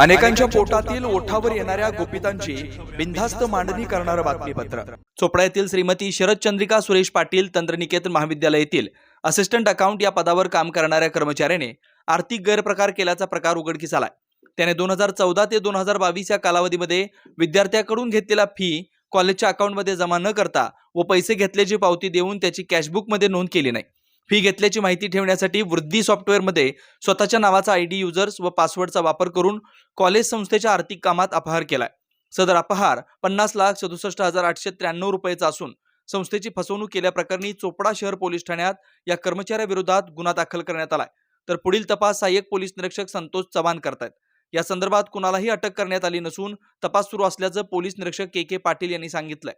अनेकांच्या पोटातील ओठावर येणाऱ्या गोपितांची बिनधास्त मांडणी करणारं बातमीपत्र. चोपडा येथील श्रीमती शरदचंद्रिका सुरेश पाटील तंत्रनिकेतन महाविद्यालय येथील असिस्टंट अकाउंट या पदावर काम करणाऱ्या कर्मचाऱ्याने आर्थिक गैरप्रकार केल्याचा प्रकार उघडकीस आलाय. त्याने दोन हजार चौदा ते दोन हजार बावीस या कालावधीमध्ये विद्यार्थ्याकडून घेतलेला फी कॉलेजच्या अकाउंटमध्ये जमा न करता व पैसे घेतल्याची पावती देऊन त्याची कॅशबुकमध्ये नोंद केली नाही. फी घेतल्याची माहिती ठेवण्यासाठी वृद्धी सॉफ्टवेअरमध्ये स्वतःच्या नावाचा आय डी युजर्स व पासवर्डचा वापर करून कॉलेज संस्थेच्या आर्थिक कामात अपहार केलाय. सदर अपहार पन्नास लाख सदुसष्ट हजार आठशे त्र्याण्णव रुपयाचा असून संस्थेची फसवणूक केल्याप्रकरणी चोपडा शहर पोलीस ठाण्यात या कर्मचाऱ्याविरोधात गुन्हा दाखल करण्यात आलाय. तर पुढील तपास सहाय्यक पोलीस निरीक्षक संतोष चव्हाण करतायत. या संदर्भात कुणालाही अटक करण्यात आली नसून तपास सुरू असल्याचं पोलीस निरीक्षक के के पाटील यांनी सांगितलंय.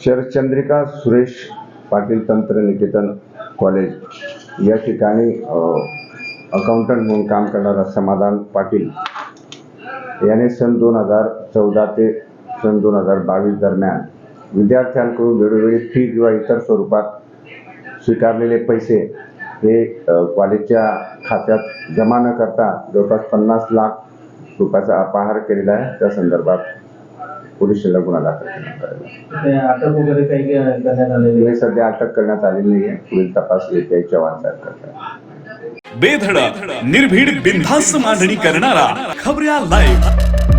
शरदचंद्रिका सुरेश पाटील तंत्रनिकेतन कॉलेज. या ठिकाणी अकाउंटंट म्हणून काम करणारा समाधान पाटील याने सन दोन हजार चौदा ते सन दोन हजार बावीस दरम्यान विद्यार्थ्यांकडून वेळोवेळी फी किंवा इतर स्वरूपात स्वीकारलेले पैसे हे कॉलेजच्या खात्यात जमा न करता जवळपास पन्नास लाख रुपयाचा अपहार केलेला आहे. त्या संदर्भात पोलीस स्टेशनला गुन्हा दाखल करण्यात अटक वगैरे काही करण्यात आलेली सध्या अटक करण्यात आलेली नाही आहे. पुढील तपास येत्या चव्हाण साहेब करतात. बेधडक निर्भीड बिनधास्त मांडणी करणारा खबऱ्या लाईव्ह